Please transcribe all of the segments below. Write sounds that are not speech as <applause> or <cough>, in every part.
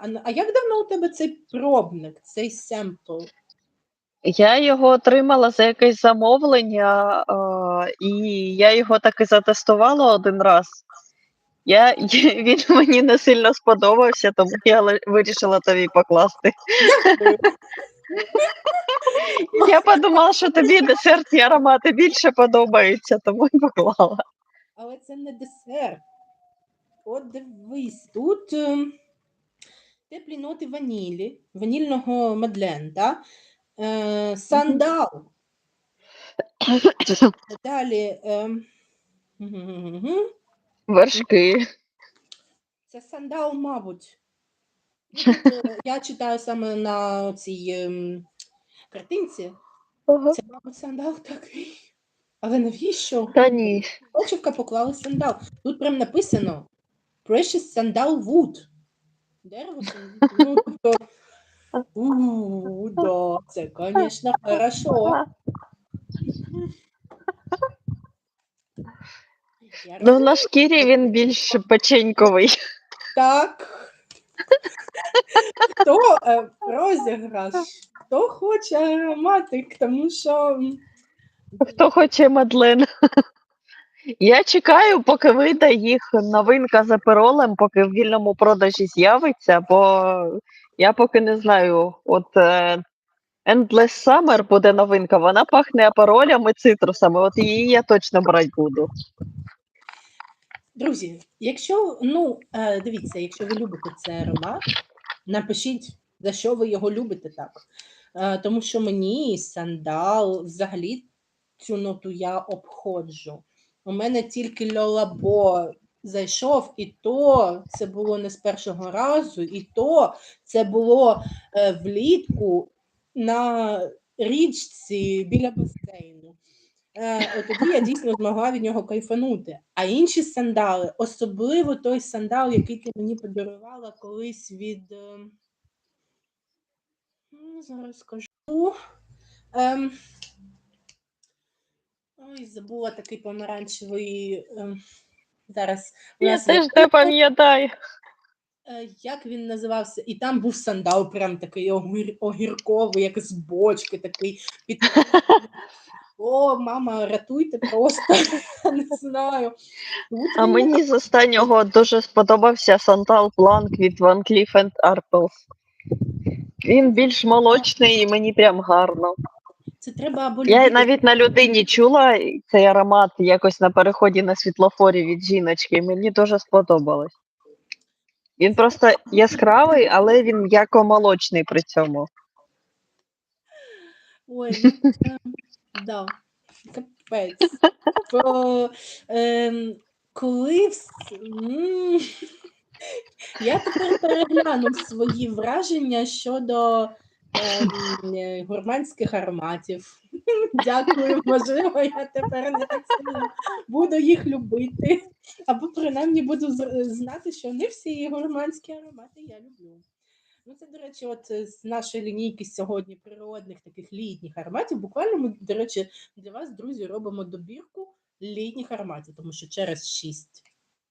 Марина, а, як давно у тебе цей пробник, цей семпл? Я його отримала за якесь замовлення, е, і я його так і затестувала один раз. Я, <laughs> він мені не сильно сподобався, тому я вирішила тобі покласти. <laughs> Я подумала, що тобі десертні аромати більше подобаються, тому й поклала. Але це не десерт. От дивись, тут ем, теплі ноти ванілі, ванільного Мадлен, да? е, сандал. Далі. гм-гм-гм-гм. Вершки. Це сандал, мабуть. Тут, е, Я читаю саме на цій ем, картинці. Ага. Це, мабуть, сандал такий. Але навіщо? Та ні. Очівка поклали сандал. Тут прям написано Precious Sandal Wood. Дерево. Ну, тобто, у, да, це, звісно, хорошо. Я Ну, на розумію, шкірі він більш печеньковий. Так. Хто е, розіграш? Хто хоче ароматик, тому що м, Хто хоче Мадлен? Я чекаю, поки вийде їх новинка з аперолем, поки в вільному продажі з'явиться, бо я поки не знаю. От е, Endless Summer буде новинка, вона пахне аперолями, цитрусами. От її я точно брати буду. Друзі, якщо ну е, дивіться, якщо ви любите цей аромат, напишіть, за що ви його любите так. Е, тому що мені сандал, взагалі цю ноту я обходжу. У мене тільки Льолабо зайшов, і то це було не з першого разу, і то це було е, влітку на річці біля басейну. Е, от тоді я дійсно змогла від нього кайфанути. А інші сандали, особливо той сандал, який ти мені подарувала колись від. е, м, Зараз скажу. Ем, ой, забула такий помаранчевий. Ем, зараз у Я нас теж не пам'ятаю. Е, Як він називався? І там був сандал, прям такий огір, огірковий, як з бочки, такий під. <laughs> О, мама, рятуйте просто, <laughs> не знаю. Тут А він мені з останнього дуже сподобався Сантал Бланк від Van Cleef Arpels. Він більш молочний і мені прям гарно. Це треба або Я навіть на людині чула цей аромат якось на переході на світлофорі від жіночки, мені дуже сподобалось. Він просто яскравий, але він м'яко молочний при цьому. Ой, ну, <laughs> да, капець. Бо, ем, коли вс- м, <laughs> я тепер переглянув свої враження щодо ем, гурманських ароматів. <laughs> Дякую, можливо, я тепер не так сильно буду їх любити. Або принаймні буду знати, що не всі гурманські аромати я люблю. Ну, це, до речі, от е, з нашої лінійки сьогодні природних таких літніх ароматів. Буквально ми, до речі, для вас, друзі, робимо добірку літніх ароматів, тому що через 6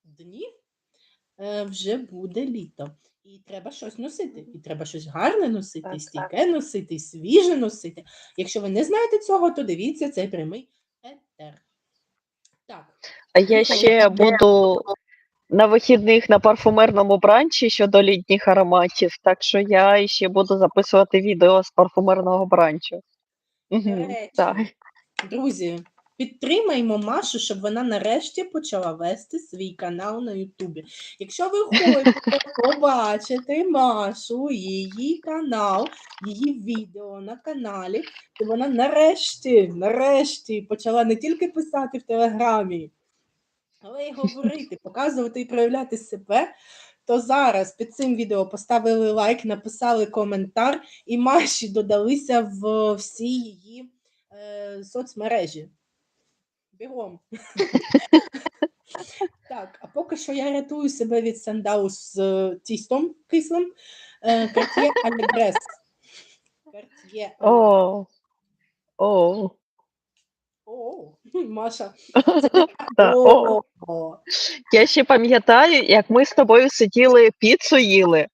днів вже буде літо. І треба щось носити. І треба щось гарне носити, Так, стійке носити, свіже носити. Якщо ви не знаєте цього, то дивіться цей прямий етер. Так. А я ще буду на вихідних на парфумерному бранчі щодо літніх ароматів, так що я ще буду записувати відео з парфумерного бранчу. Речі, Так. Друзі, підтримаймо Машу, щоб вона нарешті почала вести свій канал на Ютубі. Якщо ви хочете <laughs> побачити Машу, її канал, її відео на каналі, то вона нарешті, нарешті почала не тільки писати в Телеграмі, але й говорити, <laughs> показувати і проявляти себе. То зараз під цим відео поставили лайк, написали коментар, і Маші додалися в всі її е, соцмережі. Бігом. так, а поки що я рятую себе від сандалу з е, тістом кислим. Allegres. Cartier Allegres. О, о, О, Маша. Я ще пам'ятаю, як ми з тобою сиділи піцу їли,